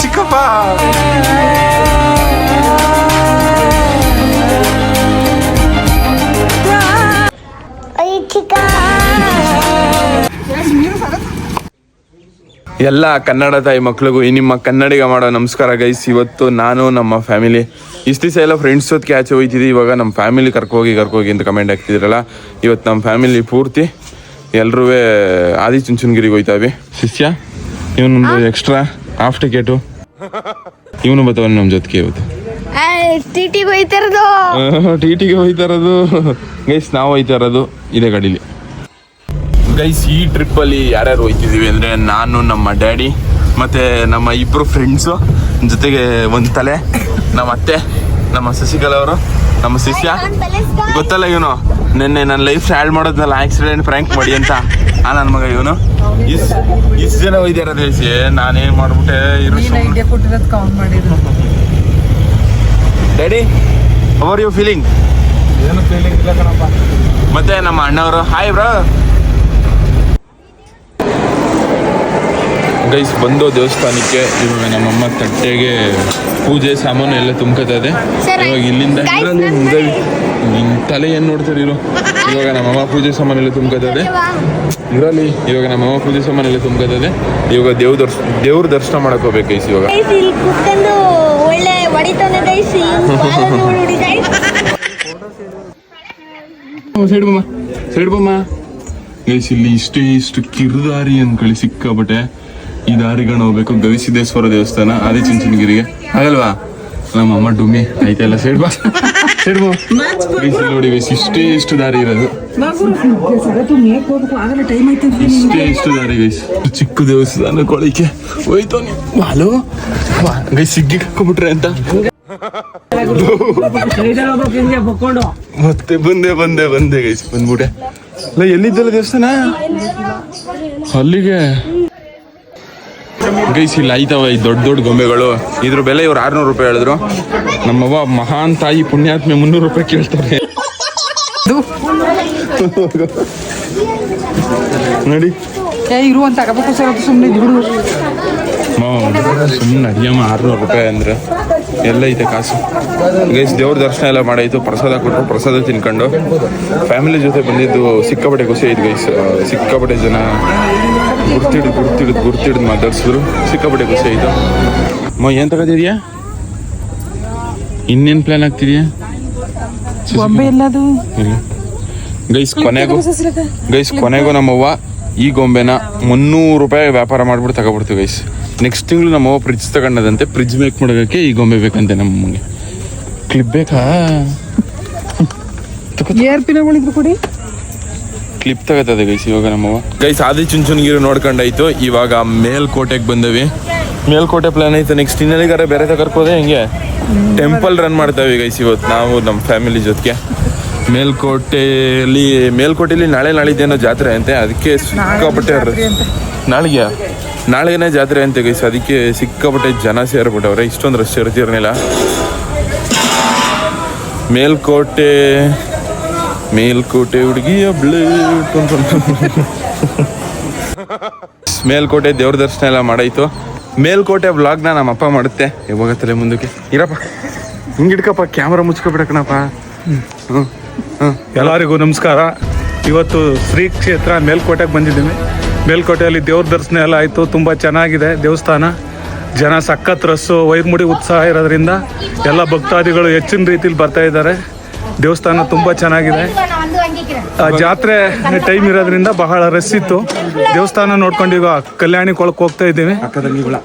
ಚಿಕ್ಕಪ್ಪ. ಎಲ್ಲ ಕನ್ನಡ ತಾಯಿ ಮಕ್ಳಿಗೂ ಈ ನಿಮ್ಮ ಕನ್ನಡಿಗ ಮಾಡೋ ನಮಸ್ಕಾರ ಗೈಸ್. ಇವತ್ತು ನಾನು ನಮ್ಮ ಫ್ಯಾಮಿಲಿ. ಇಷ್ಟು ದಿವಸ ಎಲ್ಲ ಫ್ರೆಂಡ್ಸ್ ಜೊತೆಗೆ ಆಚೆ ಹೋಯ್ತಿದ್ವಿ. ಇವಾಗ ನಮ್ಮ ಫ್ಯಾಮಿಲಿ ಕರ್ಕೋಗಿ ಕರ್ಕೋಗಿ ಅಂತ ಕಮೆಂಟ್ ಹಾಕ್ತಿದ್ರಲ್ಲ. ಇವತ್ತು ನಮ್ಮ ಫ್ಯಾಮಿಲಿ ಪೂರ್ತಿ ಎಲ್ಲರೂ ಆದಿ ಚುಂಚನಗಿರಿಗೆ ಹೋಯ್ತಾವೆ ಶಿಷ್ಯ ಇವನೊಂದು ಎಕ್ಸ್ಟ್ರಾ ಹಾಫ್ ಟಿಕೆಟು ಇವನು ಬರ್ತಾವನೆ ನಮ್ಮ ಜೊತೆಗೆ ಇವತ್ತು. ಟಿಟಿಗೆ ಹೋಯ್ತಿರೋದು. ಟಿ ಟಿಗೆ ಹೋಯ್ತಾ ಇರೋದು ಗೈಸ್ ನಾವು ಹೋಯ್ತಾ ಇರೋದು ಇದೇ ಗಾಡೀಲಿ. ಗೈಸ್ ಈ ಟ್ರಿಪ್ಪಲ್ಲಿ ಯಾರ್ಯಾರು ಹೋಯ್ತಿದ್ದೀವಿ ಅಂದರೆ ನಾನು ನಮ್ಮ ಡ್ಯಾಡಿ ಮತ್ತು ನಮ್ಮ ಇಬ್ಬರು ಫ್ರೆಂಡ್ಸು ಜೊತೆಗೆ ಒಂದು ತಲೆ ನಮ್ಮ ಅತ್ತೆ. ನಮ್ಮ ಶಶಿಕಲಾ ಅವರು ನಮ್ಮ ಶಿಷ್ಯ. ಗೊತ್ತಲ್ಲ ಇವನು? ನಿನ್ನೆ ನನ್ನ ಲೈಫ್ ಸ್ಟಾರ್ಟ್ ಮಾಡೋದ್ನಲ್ಲ ಆಕ್ಸಿಡೆಂಟ್ ಫ್ರ್ಯಾಂಕ್ ಮಾಡಿ ಅಂತ. ಆ ನನ್ನ ಮಗ ಇವನು. ಇಸ್ ಇಷ್ಟು ಜನ ಒಯ್ದಾರ ದೇಶಿ ನಾನೇನು ಮಾಡ್ಬಿಟ್ಟೆ ಇರು ಡ್ಯಾಡಿ ಅವರ್ ಯು ಫೀಲಿಂಗ್ ಏನು ಫೀಲಿಂಗ್ ಇಲ್ಲ ಕಣಪ್ಪ. ಮತ್ತೆ ನಮ್ಮ ಅಣ್ಣವರು ಹಾಯ್ ಬ್ರೋ ಗೈಸ್ ಬಂದು ದೇವಸ್ಥಾನಕ್ಕೆ ಇವಾಗ ನಮ್ಮಮ್ಮ ತಟ್ಟೆಗೆ ಪೂಜೆ ಸಾಮಾನು ಎಲ್ಲ ತುಂಬ್ಕೊತದೆ ಸರ್, ಇವಾಗ ಇಲ್ಲಿಂದ ನಿನ್ನ ತಲೆ ಏನು ನೋಡ್ತಾರೆ ಇರು ಇವಾಗ ನಮ್ಮಮ್ಮ ಪೂಜೆ ಸಾಮಾನು ಎಲ್ಲ ತುಂಬ್ಕೊತದೆ ಇರಲಿ ಇವಾಗ ನಮ್ಮಮ್ಮ ಪೂಜೆ ಸಾಮಾನು ಎಲ್ಲ ತುಂಬ್ಕೊತದೆ ಇವಾಗ ದೇವ್ ದರ್ಶ ದೇವ್ರ ದರ್ಶನ ಮಾಡಕ್ ಹೋಗ್ಬೇಕು ಗೈಸ್ ಇವಾಗ. ಗೈಸ್ ಇಲ್ಲಿ ಕುತ್ಕೊಂಡು ಒಳ್ಳೆ ಹೊಡಿತಾನೆ ಗೈಸ್ ಸೈಡ್ ಬಮ್ಮ ಸೈಡ್ ಬಮ್ಮ. ಗೈಸ್ ಇಲ್ಲಿ ಇಷ್ಟೇ ಇಷ್ಟು ಕಿರುದಾರಿ ಅನ್ಕೊಳ್ಳಿ ಸಿಕ್ಕಾಬಟ್ಟೆ ಈ ದಾರಿಗಳನ್ನ ಹೋಗ್ಬೇಕು. ಗವಿಸಿದ್ದೇಶ್ವರ ದೇವಸ್ಥಾನ ಆದಿ ಚಿಂಚನಗಿರಿಗೆ ಆಗಲ್ವಾ ನಮ್ಮ ಅಮ್ಮ ಡುಮ್ಮಿ, ಐತೆ ಸೈಡ್ ಬಾ ಸೈಡ್ ಬಾ ಗೈಸ್ ಇಲ್ಲಿ ನೋಡಿ ಇಷ್ಟೇ ಇಷ್ಟು ದಾರಿ ಇರೋದು. ಇಷ್ಟೇ ಇಷ್ಟು ದಾರಿ, ಗೈಸ್. ಚಿಕ್ಕ ದೇವಸ್ಥಾನ ಕೊಳಿಕೆ ಹೋಯ್ತು ಹಲೋ? ಗೈಸ್, ಸಿಗ್ಗಿ ಹಾಕೊಂಡ್ಬಿಟ್ರೆ ಅಂತ. ಮತ್ತೆ ಬಂದೆ ಬಂದೆ ಬಂದೆ, ಗೈಸ್, ಬಂದ್ಬಿಟ್ಟೆ. ಅಲ್ಲ ಎಲ್ಲಿದ್ದಲ್ಲ ದೇವಸ್ಥಾನ? ಅಲ್ಲಿಗೆ. ಗೈಸ್ ಇಲ್ಲಿ ಆಯ್ತವ ಈ ದೊಡ್ಡ ದೊಡ್ಡ ಗೊಂಬೆಗಳು. ಇದ್ರ ಬೆಲೆ ಇವ್ರು ಆರ್ನೂರು ರೂಪಾಯಿ ಹೇಳಿದ್ರು. ನಮ್ಮವ್ವ ಮಹಾನ್ ತಾಯಿ ಪುಣ್ಯಾತ್ಮೆ ಮುನ್ನೂರು ರೂಪಾಯಿ ಕೇಳ್ತಾರೆ. ನೋಡಿ. ಏ ಇರು ಅಂತ ಆಗಬೇಕು ಸರ್ ಅದು ಸುಮ್ಮನೆ ಸುಮ್ಮನೆ ಅಡಿಯಮ್ಮ ಆರ್ನೂರು ರೂಪಾಯಿ ಅಂದ್ರೆ ಎಲ್ಲ ಐತೆ ಕಾಸು. ಗೈಸ್ ದೇವ್ರ ದರ್ಶನ ಎಲ್ಲ ಮಾಡಾಯ್ತು. ಪ್ರಸಾದ ಕೊಟ್ಟರು ಪ್ರಸಾದ ತಿನ್ಕೊಂಡು. ಫ್ಯಾಮಿಲಿ ಜೊತೆ ಬಂದಿದ್ದು ಸಿಕ್ಕಾಪಟ್ಟೆ ಖುಷಿ ಆಯ್ತು ಗೈಸ್. ಸಿಕ್ಕಾಪಟ್ಟೆ ಜನ ಗುರ್ತಿಡಿದು ಗುರ್ತಿಡಿದು ಗುರ್ತಿಡಿದು ಮಾತಾಡ್ಸಿದ್ರು. ಸಿಕ್ಕಾಪಟ್ಟೆ ಖುಷಿ ಆಯ್ತು. ಮ ಏನು ತಗೋತಿದ್ಯಾ? ಇನ್ನೇನು ಪ್ಲಾನ್ ಆಗ್ತಿದ್ಯಾ ಗೈಸ್ ಕೊನೆಗೂ ಗೈಸ್ ಕೊನೆಗೂ ನಮ್ಮವ್ವ ಈ ಗೊಂಬೆನ ಮುನ್ನೂರು ರೂಪಾಯಿ ವ್ಯಾಪಾರ ಮಾಡ್ಬಿಟ್ಟು ತಗೊಬಿಡ್ತೀವಿ ಗೈಸ್. ನೆಕ್ಸ್ಟ್ ತಿಂಗಳು ನಮ್ಮವ್ವ ಫ್ರಿಜ್ ತಗೊಂಡದಂತೆ ಫ್ರಿಜ್ ಮೇಕ್ ಮಾಡೋದಕ್ಕೆ ಈ ಗೊಂಬೆ ಬೇಕಂತೆ ನಮ್ಮ ಕ್ಲಿಪ್ ಬೇಕಾ? ಏರ್ ಪಿನಗಳಿದ್ರು ಕೊಡಿ. ಕ್ಲಿಪ್ ತಗೋತದೆ ಗೈಸ್ ಇವಾಗ ನಮ್ಮವ ಗೈಸ್ ಆದಿ ಚುಂಚುನಗಿರಿ ನೋಡ್ಕೊಂಡಾಯ್ತು. ಇವಾಗ ಮೇಲ್ಕೋಟೆಗೆ ಬಂದವಿ. ಮೇಲ್ಕೋಟೆ ಪ್ಲಾನ್ ಐತೆ ನೆಕ್ಸ್ಟ್ ಇನ್ನೆಲ್ಲಿಗಾರ ಬೇರೆ ತಗರ್ಕೋದೆ ಹಿಂಗೆ? ಟೆಂಪಲ್ ರನ್ ಮಾಡ್ತಾವೆ ಗೈಸ್ ಇವತ್ತು ನಾವು ನಮ್ಮ ಫ್ಯಾಮಿಲಿ ಜೊತೆಗೆ. ಮೇಲ್ಕೋಟೆಯಲ್ಲಿ ಮೇಲ್ಕೋಟೆಯಲ್ಲಿ ನಾಳೆ ನಾಳಿದ್ದೇನೋ ಜಾತ್ರೆ ಅಂತೆ ಅದಕ್ಕೆ ಸಿಕ್ಕಾಪಟ್ಟೆ ನಾಳೆಗೆ? ನಾಳೆನೇ ಜಾತ್ರೆ ಅಂತೆ ಗೈಸ್ ಅದಕ್ಕೆ ಸಿಕ್ಕಾಪಟ್ಟೆ ಜನ ಸೇರ್ಬಿಟ್ಟವ್ರೆ ಇಷ್ಟೊಂದು ರಶ್ ಇರ್ತಿರ್ಲಿಲ್ಲ ಮೇಲ್ಕೋಟೆ ಮೇಲ್ಕೋಟೆ ಹುಡುಗಿಯ ಮೇಲ್ಕೋಟೆ ದೇವ್ರ ದರ್ಶನ ಎಲ್ಲ ಮಾಡಾಯ್ತು. ಮೇಲ್ಕೋಟೆ ವ್ಲಾಗ್ನ ನಮ್ಮ ಅಪ್ಪ ಮಾಡುತ್ತೆ. ಯಾವಾಗ ತಲೆ ಮುಂದಕ್ಕೆ. ಇರಪ್ಪ. ಹಿಂಗಿಡ್ಕಪ್ಪ ಕ್ಯಾಮ್ರಾ ಮುಚ್ಕೊಬಿಡಕಣಪ್ಪ ಹ್ಞೂ ಹ್ಞೂ ಎಲ್ಲರಿಗೂ ನಮಸ್ಕಾರ. ಇವತ್ತು ಶ್ರೀ ಕ್ಷೇತ್ರ ಮೇಲ್ಕೋಟೆಗೆ ಬಂದಿದ್ದೀನಿ. ಮೇಲ್ಕೋಟೆಯಲ್ಲಿ ದೇವ್ರ ದರ್ಶನ ಎಲ್ಲ ಆಯಿತು, ತುಂಬ ಚೆನ್ನಾಗಿದೆ ದೇವಸ್ಥಾನ. ಜನ ಸಖತ್ ರಸ್ಸು, ವೈರ್ಮುಡಿ ಉತ್ಸಾಹ ಇರೋದ್ರಿಂದ ಎಲ್ಲ ಭಕ್ತಾದಿಗಳು ಹೆಚ್ಚಿನ ರೀತಿಲಿ ಬರ್ತಾ ಇದ್ದಾರೆ. ದೇವಸ್ಥಾನ ತುಂಬ ಚೆನ್ನಾಗಿದೆ. ಆ, ಜಾತ್ರೆ ಟೈಮ್ ಇರೋದ್ರಿಂದ ಬಹಳ ರಶ್ ಇತ್ತು. ದೇವಸ್ಥಾನ ನೋಡ್ಕೊಂಡು ಈಗ ಕಲ್ಯಾಣಿ ಕೊಳಕ್ಕೆ ಹೋಗ್ತಾ ಇದ್ದೀವಿ.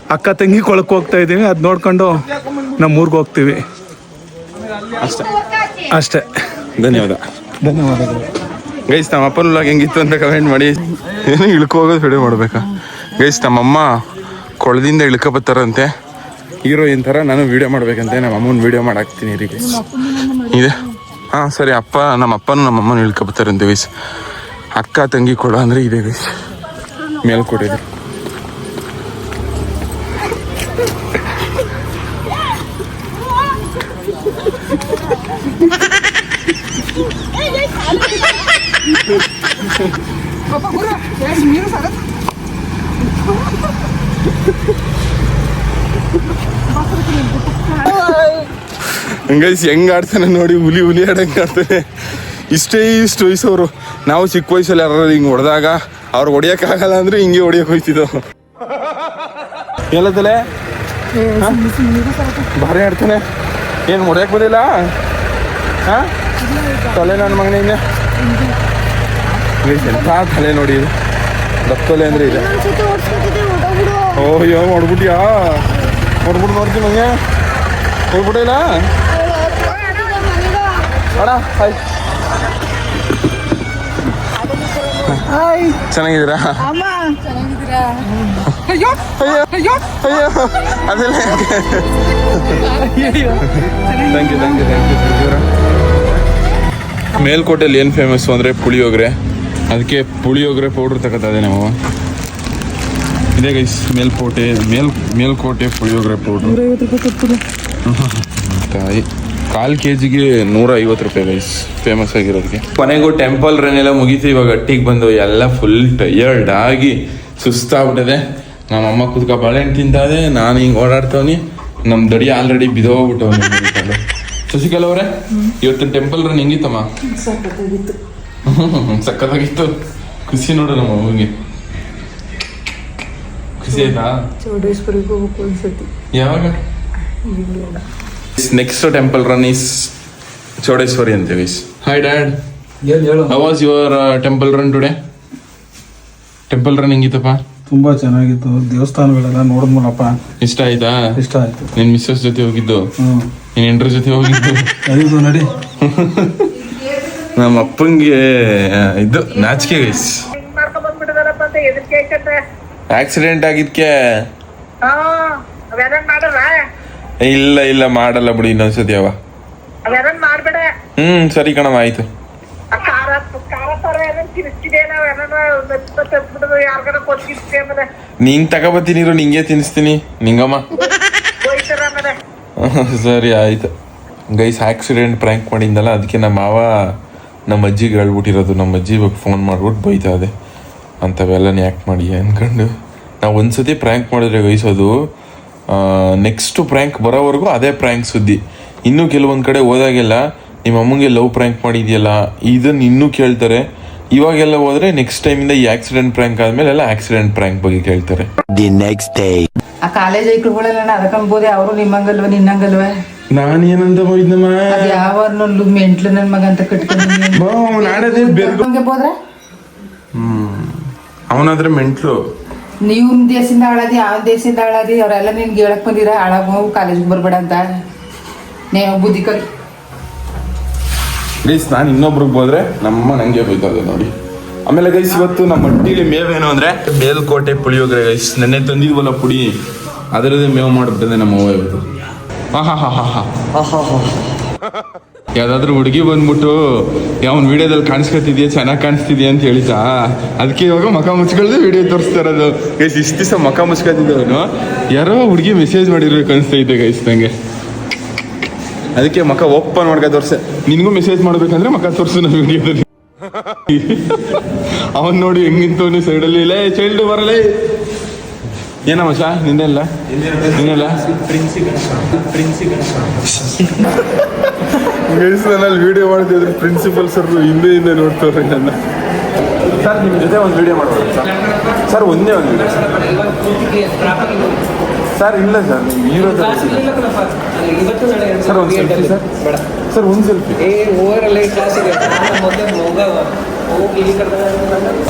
ಅಕ್ಕ ತಂಗಿ ಕೊಳಕ್ಕೆ ಹೋಗ್ತಾ ಇದ್ದೀವಿ. ಅದು ನೋಡ್ಕೊಂಡು ನಮ್ಮ ಊರಿಗೆ ಹೋಗ್ತೀವಿ. ಅಷ್ಟೇ. ಅಷ್ಟೇ. ಧನ್ಯವಾದ. ಧನ್ಯವಾದಗಳು. ಗೈಸ್ ನಮ್ಮ ಅಪ್ಪನ ವ್ಲಾಗ್ ಹೆಂಗಿತ್ತು ಅಂತ ಕಮೆಂಟ್ ಮಾಡಿ. ಏನು ಇಳ್ಕೊ ಹೋಗೋದು ವಿಡಿಯೋ ಮಾಡ್ಬೇಕಾ? ಗೈಸ್ ನಮ್ಮಮ್ಮ ಕೊಳದಿಂದ ಇಳ್ಕೊ ಬರ್ತಾರಂತೆ. ಹೀರೋಯಿನ್ ಥರ ನಾನು ವಿಡಿಯೋ ಮಾಡಬೇಕಂತೆ. ನಮ್ಮ ಅಮ್ಮನ ವಿಡಿಯೋ ಮಾಡಾಕ್ತೀನಿ ರೀ ಗೈಸ್. ಇದೆ. ಹಾಂ ಸರಿ, ಅಪ್ಪ ನಮ್ಮ ಅಪ್ಪನೂ ನಮ್ಮ ಅಮ್ಮನ ಇಳ್ಕೊ ಬರ್ತಾರಂತೆ ಗೈಸ್ ಅಕ್ಕ, ತಂಗಿ ಕೊಡ, ಅಂದರೆ ಇದೆ ಗೈಸ್ ಮೇಲ್ಕೊಟ್ಟಿದೆ ಗೈಸ್ ಹೆಂಗೆ ಆಡ್ತಾನೆ ನೋಡಿ ಹುಲಿ ಹುಲಿ ಆಡಂಗೆ ಆಡ್ತಾನೆ. ಇಷ್ಟೇ ಇಷ್ಟು ವಯಸ್ಸವರು. ನಾವು ಚಿಕ್ಕ ವಯಸ್ಸಲ್ಲಿ ಯಾರು ಹಿಂಗೆ ಹೊಡೆದಾಗ ಅವ್ರು ಹೊಡಿಯೋಕ್ಕಾಗಲ್ಲ ಅಂದ್ರೆ ಹಿಂಗೆ ಹೊಡಿಯಕ್ ಹೋಯ್ತಿದ್ದೋ. ಎಲ್ಲದಲೆ ಭಾರಿ ಆಡ್ತಾನೆ. ಏನು ಹೊಡ್ಯಕ್ ಬರಲಿಲ್ಲ ಹಾಂ? ತಲೆ ನನ್ನ ಮಗನೇ ಇನ್ನ. ಎಂಥ ತಲೆ ನೋಡಿ. ಇದು ದಪ್ಪಲೆ ಅಂದ್ರೆ ಇದೆ. ಓ ಅಯ್ಯೋ ಮಾಡ್ಬಿಟ್ಯಾ ಮಾಡ್ಬಿಟ್ಟು ನೋಡ್ತೀನಿ ಹಂಗೆ ಹೋಗ್ಬಿಟ್ಟಿಲ್ಲ ಅಣ್ಣ ಹಾಯ್. ಚೆನ್ನಾಗಿದ್ದೀರಾ? ಅಮ್ಮ. ಅಯ್ಯೋ ಅಯ್ಯೋ. ಅಯ್ಯೋ. ಅದೆಲ್ಲ thank you thank you thank you ಮೇಲ್ಕೋಟೆಯಲ್ಲಿ ಏನು ಫೇಮಸ್ಸು ಅಂದರೆ ಪುಳಿಯೋಗರೆ. ಅದಕ್ಕೆ ಪುಳಿಯೋಗರೆ ಪೌಡ್ರ್ ತಗೋತದೆ ನಾವು ಇದೇ ಗೈಸ್ ಮೇಲ್ಕೋಟೆ ಮೇಲ್ ಮೇಲ್ಕೋಟೆ ಪುಳಿಯೋಗರೆ ಪೌಡ್ರ್ ತಾಯಿ ಕಾಲ್ ಕೆ ಜಿಗೆ ನೂರ ಐವತ್ತು ರೂಪಾಯಿ ಗೈಸ್ ಫೇಮಸ್ ಆಗಿರೋದಕ್ಕೆ ಕೊನೆಗೂ ಟೆಂಪಲ್ ರನ್ ಎಲ್ಲ ಮುಗೀತು ಇವಾಗ ಅಟ್ಟಿಗೆ ಬಂದು ಎಲ್ಲ ಫುಲ್ ಟಯರ್ಡ್ ಆಗಿ ಸುಸ್ತಾಗ್ಬಿಟ್ಟಿದೆ. ನಮ್ಮ ಅಮ್ಮ ಕುತ್ಕ ಬಾಳೆಹಣ್ಣು ತಿಂತಾದೆ ನಾನು ಹಿಂಗೆ ಓಡಾಡ್ತವನಿ. ನಮ್ಮ ದಡಿ ಆಲ್ರೆಡಿ ಬಿದೋಗ್ಬಿಟ್ಟವನಿ ಶಶಿಕಲಾ ಅವರೇ ಇವತ್ತು ಟೆಂಪಲ್ ರನ್ ಹೆಂಗಿತ್ತಮ್ಮ? ಸಕ್ಕತ್ತಾಗಿತ್ತು ಖುಷಿ ನೋಡು ನಮ್ಮ ಮಗುಗೆ ಖುಷಿ ಆಯ್ತಾ? ಚೌಡೇಶ್ವರಿಗೆ ಅನ್ಸತಿ next temple run is Chowdeshwari ಅಂತ ಗೈಸ್ ಹಾಯ್ ಡ್ಯಾಡ್ ಏನು ಹೇಳು? How was your temple run today temple run ಹೆಂಗಿತ್ತಪ್ಪ ತುಂಬಾ ಚೆನ್ನಾಗಿತ್ತು. ದೇವಸ್ಥಾನಗಳೆಲ್ಲ ನೋಡಿದ್ಮಲ್ಲಪ್ಪ ಇಷ್ಟ ಆಯ್ತಾ? ಇಷ್ಟ ಆಯ್ತು. ನಿನ್ ಮಿಸ್ಸಸ್ ಜೊತೆ ಹೋಗಿದ್ದು? ನಿನ್ ಎಂಟ್ರ ಜೊತೆ ಹೋಗಿದ್ದು? ಅದು ನಡಿ. ನಮ್ಮ ಅಪ್ಪಂಗೆ ಇದು ನಾಚಿಕೆ ಗೈಸ್ ಆಕ್ಸಿಡೆಂಟ್ ಆಗಿದ್ಕೆ. ಅವೆಲ್ಲ ಮಾಡಲ್ಲ. ಇಲ್ಲ ಇಲ್ಲ ಮಾಡಲ್ಲ ಬಿಡಿ ಇನ್ನೊಂದ್ಸತಿ ಅವ. ಮಾಡ್ಬೇಡ. ಹ್ಮ್ ಸರಿ ಕಣವ ಆಯ್ತು. ಆ ಖಾರ ಖಾರ ತರ ಏನೋ ತಿನ್ನಿಸ್ತಿದೆ ನಾವು ಏನೋ ತಂದ್ಬಿಡೋದು ಯಾರಿಗಾರ ಕೊಟ್ಟಿರ್ತೀವಿ ಆಮೇಲೆ? ನಿಂಗ್ ತಗೋಬತ್ತೀನಿ ನಿಂಗೆ ತಿನ್ನಿಸ್ತೀನಿ ನಿಂಗಮ್ಮ. ಹೋಯ್ತಾರ ಆಮೇಲೆ? ಸರಿ ಆಯ್ತು. ಗೈಸ್ ಆಕ್ಸಿಡೆಂಟ್ ಪ್ರ್ಯಾಂಕ್ ಮಾಡಿದ್ದಲ್ಲ ಅದಕ್ಕೆ ನಮ್ಮ ಮಾವ ನಮ್ಮ ಅಜ್ಜಿಗೆ ಹೇಳ್ಬಿಟ್ಟಿರೋದು. ನಮ್ಮ ಅಜ್ಜಿ ಇವಾಗ ಫೋನ್ ಮಾಡ್ಬಿಟ್ಟು ಬೈತಾ ಇದೆ. ಅಂಥವೆಲ್ಲ ಯಾಕೆ ಮಾಡಿ ಅಂದ್ಕೊಂಡು ನಾವು ಒಂದ್ಸತಿ ಪ್ರ್ಯಾಂಕ್ ಮಾಡಿದ್ರೆ ಗೈಸ್ ಅದು ನೆಕ್ಸ್ಟ್ ಪ್ರ್ಯಾಂಕ್ ಬರೋವರೆಗೂ ಅದೇ ಪ್ರ್ಯಾಂಕ್ ಸುದ್ದಿ. ಇನ್ನೂ ಕೆಲವೊಂದು ಕಡೆ ಹೋದಾಗೆಲ್ಲ ನಿಮ್ಮ ಅಮ್ಮಂಗೆ ಲವ್ ಪ್ರ್ಯಾಂಕ್ ಮಾಡಿದೆಯಲ್ಲ ಇದನ್ನ ಇನ್ನೂ ಕೇಳ್ತಾರೆ. ಇವಾಗೆಲ್ಲ ಹೋದ್ರೆ ನೆಕ್ಸ್ಟ್ ಟೈಮಿಂದ ಈ ಆಕ್ಸಿಡೆಂಟ್ ಪ್ರ್ಯಾಂಕ್ ಆದ್ಮೇಲೆ ಎಲ್ಲ ಆಕ್ಸಿಡೆಂಟ್ ಪ್ರ್ಯಾಂಕ್ ಬಗ್ಗೆ ಕೇಳ್ತಾರೆ. ದಿ ನೆಕ್ಸ್ಟ್ ಡೇ ಆ ಕಾಲೇಜ್ ಐಕ್ಳುಗಳೆಲ್ಲ ಅದಕ್ಕೆ ಅನ್ಬೋದೆ ಅವರು ನಿಮ್ಮಂಗಲ್ವ ನಿನ್ನಂಗಲ್ವ? ನಾನು ಏನಂತ ಹೋಯ್ತಮ್ಮ ಅದ್ ಯಾವ ನಲ್ಲು ಮೆಂಟ್ಲು ನನ್ನ ಮಗ ಅಂತ ಕಟ್ಕೊಂಡು ನಾಡದೇ ಬೆರ್ಗು. ಹೋದ್ರೆ? ಅವನಾದ್ರೆ ಮೆಂಟ್ಲು. ನೀವು ದೇಶದಿಂದ ಹಾಳಾದಿ ಆ ದೇಶದಿಂದ ಹಾಳಾದಿ ಅವರೆಲ್ಲ ನಿನ್ಗೆ ಹೇಳಕ್ ಬಂದಿರ ಹಾಳಾಗ ಕಾಲೇಜ್ ಕಾಲೇಜ್ಗೆ ಬರ್ಬೇಡ ಅಂತ. ನೀವು ಬುದ್ಧಿ ಕಲಿ ಗೈಸ್ ನಾನು ಇನ್ನೊಬ್ರಿಗೆ ಹೋದ್ರೆ ನಮ್ಮ ನಂಗೆ ಬೈತದೆ ನೋಡಿ. ಆಮೇಲೆ ಗೈಸ್ ಇವತ್ತು ನಮ್ಮ ಹಟ್ಟಿಲಿ ಮೇವೇನು ಅಂದ್ರೆ ಮೇಲ್ಕೋಟೆ ಪುಳಿಯೋಗರೆ ಗೈಸ್ ನೆನ್ನೆ ತಂದಿದ್ವಲ್ಲ ಪುಡಿ ಅದರದೇ ಮೇವು ಮಾಡಿಬಿಟ್ಟಿದೆ ನಮ್ಮ ಅವ್ವ ಇವತ್ತು. ಹಾ ಹಾ ಹಾ ಹಾ ಯಾವ್ದಾದ್ರು ಹುಡುಗಿ ಬಂದ್ಬಿಟ್ಟು, ಯಾವನ್ ವಿಡಿಯೋದಲ್ಲಿ ಕಾಣಿಸ್ಕೊತಿದ್ಯಾ? ಚೆನ್ನಾಗಿ ಕಾಣಿಸ್ತಿದ್ಯಾ? ಅಂತ ಹೇಳಿತಾ ಅದಕ್ಕೆ ಇವಾಗ ಮಖ ಮುಚ್ಕೊಳ್ದೆ ವಿಡಿಯೋ ತೋರಿಸ್ತಾ ಇರೋದು. ಗೈಸ್ ಇಷ್ಟು ದಿವಸ ಮಕ ಮುಚ್ಕೊತಿದ್ದವನು ಯಾರೋ ಹುಡುಗಿ ಮೆಸೇಜ್ ಮಾಡಿರ್ಬೇಕು ಅನಿಸ್ತೈತೆ ಗೈಸ್ ನನಗೆ ಅದಕ್ಕೆ ಮಕ ಓಪನ್ ಮಾಡ್ಕ ತೋರ್ಸೆ. ನಿನ್ಗೂ ಮೆಸೇಜ್ ಮಾಡ್ಬೇಕಂದ್ರೆ ಮಕ ತೋರ್ಸು ನನ್ನ ವಿಡಿಯೋದಲ್ಲಿ. ಅವನ್ ನೋಡಿ ಹೆಂಗಿಂತವನು ಸೈಡಲ್ಲಿ ಲೇ ಚೈಲ್ಡ್ ಬರಲೇ. ಏನಮ್ಮ ಮಸ ನಿನ್ನೆಲ್ಲ ನಿನ್ನೆಲ್ಲ ಮೆಡಿಸಿನಲ್ಲಿ ವಿಡಿಯೋ ಮಾಡ್ತಿದ್ರು ಪ್ರಿನ್ಸಿಪಲ್ ಸರ್ ಹಿಂದೆ ಹಿಂದೆ ನೋಡ್ತವ್ರೆ ನನ್ನ. ಸರ್ ನಿಮ್ಮ ಜೊತೆ ಒಂದು ವಿಡಿಯೋ ಮಾಡ್ಬೋದು ಸರ್. ಸರ್ ಒಂದೇ ಒಂದು ವಿಡಿಯೋ ಸರ್. ಇಲ್ಲ ಸರ್ ಹೀರೋ ಸರ್ ಒಂದು ಸೆಲ್ಫಿ ಸರ್ ಸರ್ ಒಂದು ಸೆಲ್ಫಿ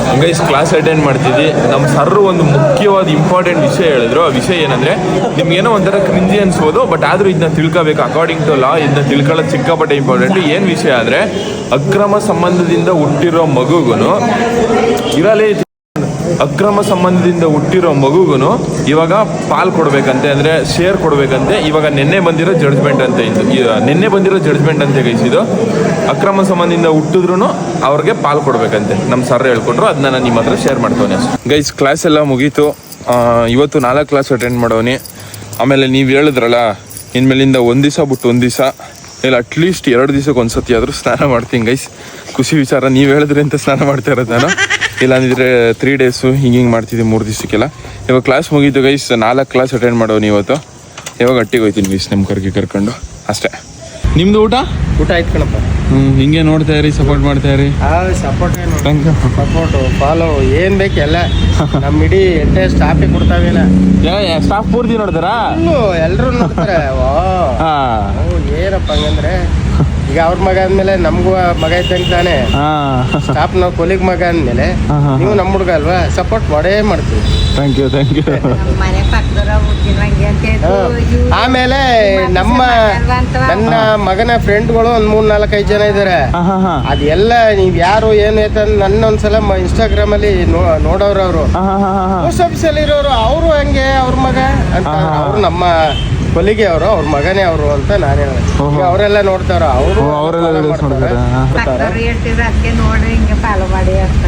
ಹಂಗೈಸ್ ಕ್ಲಾಸ್ ಅಟೆಂಡ್ ಮಾಡ್ತಿದ್ವಿ ನಮ್ಮ ಸರ್ ಒಂದು ಮುಖ್ಯವಾದ ಇಂಪಾರ್ಟೆಂಟ್ ವಿಷಯ ಹೇಳಿದ್ರು. ಆ ವಿಷಯ ಏನಂದ್ರೆ ನಿಮ್ಗೇನೋ ಒಂಥರ ಕ್ರಿಂಜಿ ಅನ್ಸ್ಬೋದು ಬಟ್ ಆದ್ರೂ ಇದನ್ನ ತಿಳ್ಕೋಬೇಕು. ಅಕಾರ್ಡಿಂಗ್ ಟು ಲಾ ಇದನ್ನ ತಿಳ್ಕೊಳ್ಳೋದು ಸಿಕ್ಕಾಪಟ್ಟೆ ಇಂಪಾರ್ಟೆಂಟ್ ಏನು ವಿಷಯ ಅಂದ್ರೆ ಅಕ್ರಮ ಸಂಬಂಧದಿಂದ ಹುಟ್ಟಿರೋ ಮಗುಗೂ ಇರಲೇ ಅಕ್ರಮ ಸಂಬಂಧದಿಂದ ಹುಟ್ಟಿರೋ ಮಗುಗೂ ಇವಾಗ ಪಾಲ್ ಕೊಡ್ಬೇಕಂತೆ, ಅಂದ್ರೆ ಶೇರ್ ಕೊಡ್ಬೇಕಂತೆ. ಇವಾಗ ನಿನ್ನೆ ಬಂದಿರೋ ಜಡ್ಜ್ಮೆಂಟ್ ಅಂತ ಇದು ನಿನ್ನೆ ಬಂದಿರೋ ಜಡ್ಜ್ಮೆಂಟ್ ಅಂತ ಗೈಸ್ ಇದು ಅಕ್ರಮ ಸಂಬಂಧದಿಂದ ಹುಟ್ಟಿದ್ರು ಅವ್ರಿಗೆ ಪಾಲ್ ಕೊಡ್ಬೇಕಂತೆ. ನಮ್ಮ ಸರ್ ಹೇಳ್ಕೊಟ್ರು ಅದನ್ನ ನಾನು ನಿಮ್ಮ ಹತ್ರ ಶೇರ್ ಮಾಡ್ತೇನೆ. ಗೈಸ್ ಕ್ಲಾಸ್ ಎಲ್ಲ ಮುಗೀತು. ಇವತ್ತು ನಾಲ್ಕು ಕ್ಲಾಸ್ ಅಟೆಂಡ್ ಮಾಡೋನಿ. ಆಮೇಲೆ ನೀವು ಹೇಳಿದ್ರಲ್ಲ, ಇನ್ಮೇಲಿಂದ ಒಂದು ದಿವಸ ಬಿಟ್ಟು ಒಂದು ದಿವಸ, ಇಲ್ಲ ಅಟ್ಲೀಸ್ಟ್ ಎರಡು ದಿವಸಕ್ಕೆ ಒಂದ್ಸತಿ ಆದರೂ ಸ್ನಾನ ಮಾಡ್ತೀನಿ ಗೈಸ್. ಖುಷಿ ವಿಚಾರ, ನೀವು ಹೇಳಿದ್ರಿ ಅಂತ ಸ್ನಾನ ಮಾಡ್ತಾ ಇರೋದು ನಾನು. ಇಲ್ಲಾಂದಿದ್ರೆ ತ್ರೀ ಡೇಸು ಹಿಂಗೆ ಹಿಂಗೆ ಮಾಡ್ತಿದ್ದೆ ಮೂರು ದಿವಸಕ್ಕೆಲ್ಲ. ಇವಾಗ ಕ್ಲಾಸ್ ಮುಗೀತು ಗೈಸ್ ನಾಲ್ಕು ಕ್ಲಾಸ್ ಅಟೆಂಡ್ ಮಾಡೋನು ಇವತ್ತು ಇವಾಗ ಅಟ್ಟಿಗೆ ಹೋಗ್ತೀನಿ ಗೈಸ್ ನಿಮ್ಮ ಕರ್ಗೆ ಕರ್ಕೊಂಡು. ಅಷ್ಟೇ. ನಿಮ್ದು ಊಟ? ಊಟ ಆಯ್ತು ಕಣಪ್ಪ. ಹ್ಞೂ ಹಿಂಗೆ ನೋಡ್ತಾ ಇರಿ ಸಪೋರ್ಟ್ ಮಾಡ್ತಾ ಇರಿ. ಆ ಸಪೋರ್ಟ್ ಸಪೋರ್ಟು ಫಾಲೋ ಏನ್ ಬೇಕು ಎಲ್ಲ. ನಮ್ಮ ಇಡೀ ಎಂಟೇ ಸ್ಟಾಫಿಗೆ ಕೊಡ್ತಾವಿಲ್ಲ ಸ್ಟಾಫ್ ಪೂರ್ತಿ ನೋಡ್ತಾರಾ? ಎಲ್ಲರೂ ನೋಡ್ತಾರೆ. ಏನಪ್ಪ ಹಂಗಂದ್ರೆ? ಈಗ ಅವ್ರ ಮಗ ಅಂದ್ಮೇಲೆ ನಮಗೂ ಮಗ ಇದ್ದಂಗೆ ತಾನೆ. ಸ್ಟಾಪ್ ನಾವು ಕೊಲಿಗ್ ಮಗ ಅಂದ್ಮೇಲೆ ನೀವು ನಮ್ಮ ಹುಡುಗ ಅಲ್ವಾ? ಸಪೋರ್ಟ್ ಮಾಡೇ ಮಾಡ್ತೀವಿ. Thank you thank you. ಆಮೇಲೆ ನಮ್ಮ ನನ್ನ ಮಗನ ಫ್ರೆಂಡ್ಗಳು ಒಂದ್ ಮೂರ್ ನಾಲ್ಕೈದು ಜನ ಹಾ ಅದೆಲ್ಲ ನೀವ್ ಯಾರು ಏನು ಐತೆ ನನ್ನ ಒಂದ್ಸಲ ಇನ್ಸ್ಟಾಗ್ರಾಮ್ ಅಲ್ಲಿ ನೋ- ನೋಡೋರು ಅವರು. ಪೋಸ್ಟ್ ಆಫೀಸ್ ಅಲ್ಲಿ ಇರೋರು ಅವರು ಹಂಗೆ ಅವ್ರ ಮಗ ಅಂತ. ಅವ್ರು ನಮ್ಮ ಕೊಲಿಗೆ ಅವರು ಅವ್ರ ಮಗನೇ ಅವರು ಅಂತ ನಾನು. ಈಗ ಅವರೆಲ್ಲ ನೋಡ್ತಾರ? ಅವರು ಅವರೆಲ್ಲ videos ನೋಡ್ತಾರೆ. ಹಾ ಪಕ್ಕದವ್ರು ಹೇಳ್ತಿದ್ರು ಅದಕ್ಕೆ ನೋಡ್ರಿ ಹಿಂಗೆ ಫಾಲೋ ಮಾಡಿ ಅಂತ.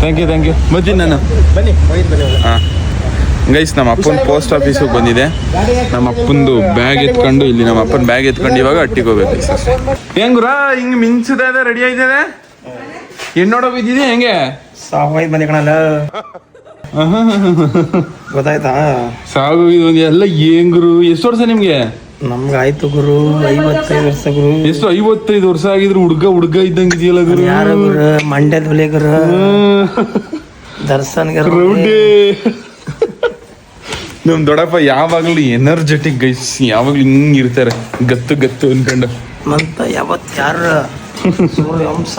ಥ್ಯಾಂಕ್ ಯು ಥ್ಯಾಂಕ್ ಯು ಬರ್ತೀನಿ ನಾನು ಬನ್ನಿ ಹೋಗಿದ್ ಬನ್ನಿ ಒಳಗೆ. ಹಾಂ. ಗೈಸ್ ನಮ್ಮ ಅಪ್ಪನ ಪೋಸ್ಟ್ ಆಫೀಸಿಗೆ ಬಂದಿದೆ. ನಮ್ಮ ಅಪ್ಪಂದು ಬ್ಯಾಗ್ ಎತ್ಕೊಂಡು ಇಲ್ಲಿ ನಮ್ಮ ಅಪ್ಪನ ಬ್ಯಾಗ್ ಎತ್ಕೊಂಡು ಇವಾಗ ಅಟ್ಟಿಗೆ ಹೋಗ್ಬೇಕು ಹೆಂಗ್ ಗುರ ಹಿಂಗ್ ಮಿಂಚದ ರೆಡಿ ಆಯ್ತದೆ ಹೆಣ್ಣೋಡ ಬಿದ್ದಿದೆ ಹೆಂಗೆ? ಸಾವಾಯ್ತು ಬನ್ನಿ ಕಣಲ್ಲ ಗೊತ್ತಾಯ್ತಾ? ಸಾಗು ಇದು ಎಲ್ಲ ಎಲ್ಲ ಹೆಂಗ್ರು ಎಷ್ಟು ವರ್ಷ ನಿಮ್ಗೆ? ನಮ್ಗೆ ಆಯ್ತು ಗುರು ಐವತ್ತೈದು ವರ್ಷ ಗುರು. ಎಷ್ಟು ಐವತ್ತೈದು ವರ್ಷ ಆಗಿದ್ರು ಹುಡ್ಗ ಹುಡ್ಗ ಇದ್ದಂಗೆ ಇದೆಯಲ್ಲ ಗುರು? ಯಾರು ಗುರು? ಮಂಡ್ಯದ ಹುಲಿ ಗುರು. ದರ್ಶನ್ ನಮ್ ದೊಡ್ಡಪ್ಪ ಯಾವಾಗ್ಲೂ ಎನರ್ಜೆಟಿಕ್ ಗೈಸ್ ಯಾವಾಗ್ಲೂ ಹಿಂಗ್ ಇರ್ತಾರೆ. ಗತ್ತು ಗತ್ತು ಅನ್ಕೊಂಡು. ಮಂತ ಯಾವತ್ ಯಾರು? ಸೂರ್ಯವಂಶ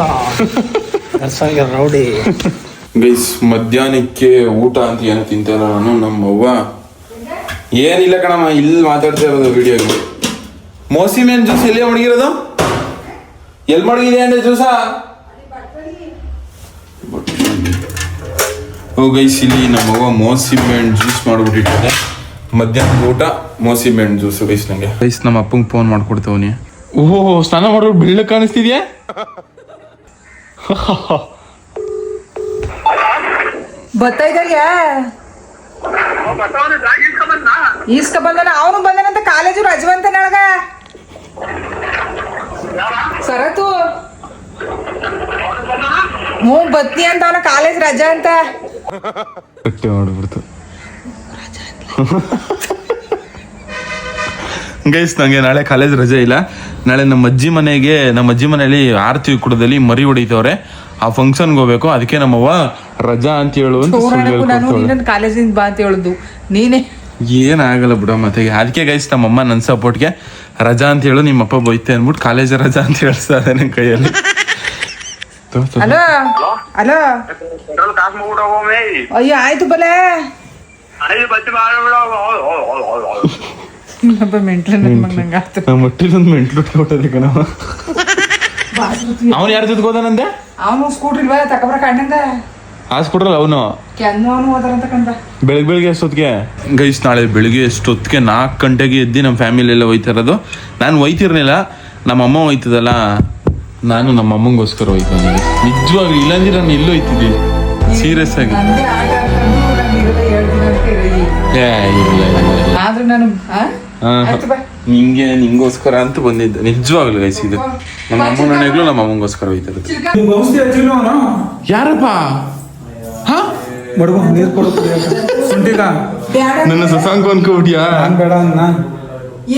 ದರ್ಶನ್ ರೌಡಿ. ಗೈಸ್ ಮಧ್ಯಾಹ್ನಕ್ಕೆ ಊಟ ಅಂತ ಏನು ತಿಂತಾರ ನಾನು ನಮ್ಮವ್ವ ಏನಿಲ್ಲ ಕಣಮ್ಮ ಇಲ್ಲಿ ಮಾತಾಡ್ತಾ ಇರೋದು ವಿಡಿಯೋಗೆ ಮೋಸಿ ಮೇನ್ ಜ್ಯೂಸ್ ಎಲ್ಲಿ ಮಡಗಿರೋದು? ಎಲ್ಲಿ ಮಡಗಿದೆ ಅಂದ್ರೆ ಜ್ಯೂಸ ಓ ಗೈಸ್ ಇಲ್ಲಿ ನಮ್ಮವ್ವ ಮೋಸಿ ಮೇಣ್ ಜ್ಯೂಸ್ ಮಾಡ್ಬಿಟ್ಟಿಟ್ಟಿದೆ. ಮಧ್ಯಾಹ್ನ ಊಟ ಮೋಸಿ ಮೇನ್ ಜ್ಯೂಸ್ ಗೈಸ್ ನಂಗೆ. ಗೈಸ್ ನಮ್ಮ ಅಪ್ಪಂಗೆ ಫೋನ್ ಮಾಡ್ಕೊಡ್ತವನಿ ಓಹೋ ಸ್ನಾನ ಮಾಡೋರು ಬೆಳ್ಳ ಕಾಣಿಸ್ತಿದ್ಯಾ? ಬತ್ತೈದಲ್ಯಾ ಈಸ್ಕ ಬಂದನ? ಅವನು ಬಂದನಂತ ಕಾಲೇಜು ರಜವಂತ ನನಗ ಸರತು. ಹ್ಞೂ ಬತ್ತಿ ಅಂತ ಅವನ ಕಾಲೇಜ್ ರಜಾ ಅಂತ. ಮಾಡ್ಬಿಡ್ತು. ಗೈಸ್ ನಂಗೆ ನಾಳೆ ಕಾಲೇಜ್ ರಜೆ ಇಲ್ಲ. ನಾಳೆ ನಮ್ಮ ಅಜ್ಜಿ ಮನೆಗೆ ನಮ್ಮ ಅಜ್ಜಿ ಮನೆಯಲ್ಲಿ ಆರತಿ ಕುಡದಲ್ಲಿ ಮರಿ ಹೊಡಿತವ್ರೆ. ಆ ಫಂಕ್ಷನ್ಗೆ ಹೋಗ್ಬೇಕು. ಅದಕ್ಕೆ ನಮ್ಮವ್ವ ರಜಾ ಅಂತ ಹೇಳು ಅಂತ ಸುಳ್ಳು ಸೋರಣಕ್ಕೂ ನಾನು ಹೇಳ್ಕೊಡ್ತಾವ್ಳೆ. ನಿನ್ನ ಕಾಲೇಜಿಂದ ಬಾ ಅಂತ ಹೇಳುದು. ನೀನೇ. ಏನಾಗಲ್ಲ ಬಿಡ ಮತ್ತೆ ಅದಕ್ಕೆ ಗೈಸ್ ನಮ್ಮಮ್ಮ ನನ್ನ ಸಪೋರ್ಟ್ಗೆ ರಜಾ ಅಂತ ಹೇಳು ನಿಮ್ಮಪ್ಪ ಬೈತೆ ಅಂದ್ಬಿಟ್ಟು ಕಾಲೇಜ್ ರಜಾ ಅಂತ ಹೇಳ್ತಾರೆ ನನ್ನ ಕೈಯಲ್ಲಿ. ತೋ, ತೋ. ಅಲೋ ಅಲೋ ಅಯ್ಯೋ ಆಯ್ತು ಬಲೆ. ಇನ್ನೊಬ್ಬ ಮೆಂಟ್ಲ ನನ್ ಮಗ ನಂಗೆ ಆತು ನಮ್ಮ ಹೊಟ್ಟಿಲೊಂದು ಮೆಂಟ್ಲು ಅವನು ಯಾರ ಜೊತೆಗೆ ಹೋದಾನಂದೆ? ಅವನು ಸ್ಕೂಟ್ರ್ ಇಲ್ವಾ? ತಕೊಬ್ರ ಆ ಹಾಸ್ಕೊಟ್ರಲ್ಲ ಅವನು. ಕೆನ್ನು ಅವನು ಹೋದಾರಂತ ಕಂದ ಬೆಳಗ್ಗೆ ಬೆಳಿಗ್ಗೆ ಎಷ್ಟೊತ್ತಿಗೆ? ಗೈಸ್ ನಾಳೆ ಬೆಳಿಗ್ಗೆ ಎಷ್ಟೊತ್ತಿಗೆ? ನಾಲ್ಕು ಗಂಟೆಗೆ ಎದ್ದು ನಮ್ಮ ಫ್ಯಾಮಿಲಿ ಎಲ್ಲ ಹೋಯ್ತಾ ಇರೋದು. ನಾನು ಒಯ್ತಿರ್ಲಿಲ್ಲ ನಮ್ಮ ಅಮ್ಮ ಹೋಯ್ತದಲ್ಲ. ನಾನು ನಮ್ಮ ಅಮ್ಮಂಗೋಸ್ಕರ ಹೋಯ್ತಾನೆ ನಿಜವಾಗ್ಲೂ ಇಲ್ಲಾಂದ್ರೆ ನಾನು ಇಲ್ಲಿ ಹೋಯ್ತಿದ್ದೆ? ಸೀರಿಯಸ್ ಆಗಿ. ಆದ್ರೆ ನಾನು ಬಾ ನಿಂಗೆ ನಿಂಗೋಸ್ಕರ ಅಂತ ಬಂದಿದ್ದೆ. ನಿಜವಾಗ್ಲೂ ಗೈಸ್ ಇದು. ನಮ್ಮ ಅಮ್ಮನ ಮನೆಗ್ಲೂ ನಮ್ಮ ಅಮ್ಮಂಗೋಸ್ಕರ ಹೋಯ್ತದೆ. ಯಾರಪ್ಪ? ಹಾ? ಬಡವ ನೀರು ಕೊಡು ನನ್ನ ಸಸಾಂಕ ಅನ್ಕೋಬಿಟ್ಯಾ? ನಾನು ಬೇಡ ಅನ್ನ.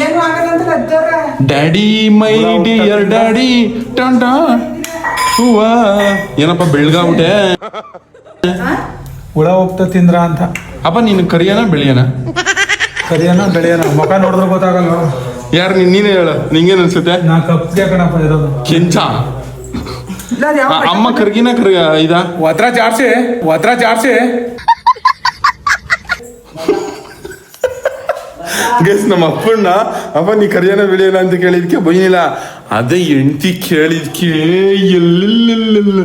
ಏನು ಆಗಲ್ಲ ಅಂತ ಡ್ಯಾಡಿ ಮೈ ಡಿಯರ್ ಡ್ಯಾಡಿ ಟಂಟ ಹೂವ. ಏನಪ್ಪ ಬೆಳ್ಗಾಬಿಟ್ಟೆ? ಹುಳ ಹೋಗ್ತಾ ತಿಂದ್ರ ಅಂತ. ಅಪ್ಪ ನೀನು ಕರಿಯನ ಬೆಳೆಯನ? ಸರಿಯಾನ ಬೆಳೆಯೋಣ ಮುಖ ನೋಡಿದ್ರೆ ಗೊತ್ತಾಗಲ್ಲ. ಯಾರು ನೀನ್ ನೀನೇ ಹೇಳ ನಿಂಗೇನ್ ಅನ್ಸುತ್ತೆ? ನಾ ಕಪ್ಗೆ ಕಣಪ್ಪ ಇರೋದು. ಕೆಂಚ? ಇಲ್ಲ ಅದ್ ಯಾವ ಆ, ಅಮ್ಮ ಕರ್ಗಿನ ಕರ್ಗ ಇದ? ಒತ್ರ ಜಾಡ್ಸಿ ಒತ್ರ ಜಾಡ್ಸಿ ಗೈಸ್ ನಮ್ಮ ಅಪ್ಪಣ್ಣ ಅಪ್ಪ ನೀ ಕರಿಯನ ಬೆಳೆಯನ ಅಂತ ಕೇಳಿದ್ಕೆ ಬೈನಿಲ್ಲ. ಅದೇ ಹೆಂಡತಿ ಕೇಳಿದ್ಕೆ ಎಲ್ಲೆಲ್ಲೆಲ್ಲ